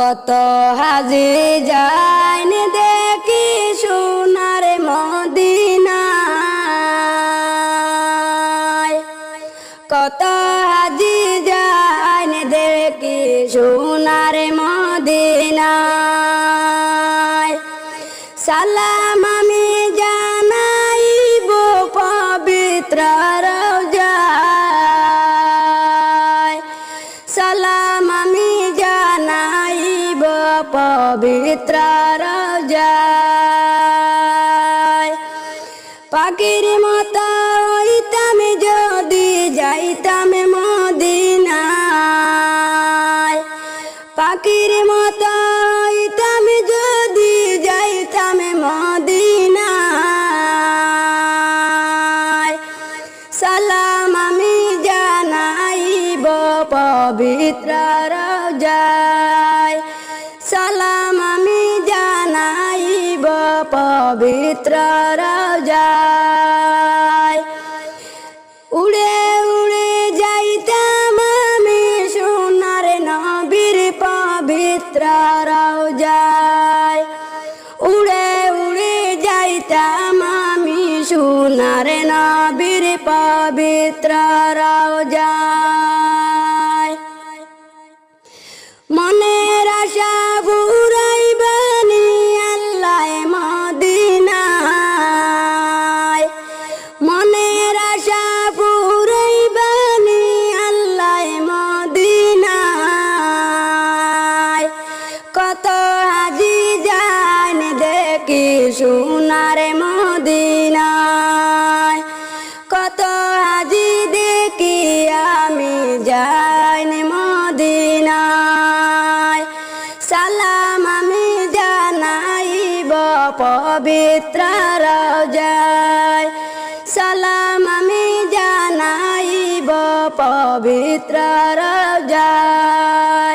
কত হাজি যাইন দেখি সোনার মদিনায়। কত হাজি যাইন দেখি সোনার মদিনায়। সালাম আমি জানাইব পবিত্র রোজায়। সালাম পবিত্র রোজায়। পাখির মতো হইতাম যদি যাইতাম মদিনায়। পাখির মতো হইতাম যদি যাইতাম মদিনায়। সালাম আমি জানাইব পবিত্র রোজায়। পবিত্র রোজায় উড়ে উড়ে যাইতাম আমি সোনার নবীর পবিত্র রোজায় উড়ে উড়ে যাইতাম আমি সোনার নবীর পবিত্র রোজায় সোনার মদিনায়, কত হাজি দেখি আমি যাইন মদিনায়। সালাম আমি জানাইব পবিত্র রোজায়। সালাম আমি জানাইব পবিত্র রোজায়।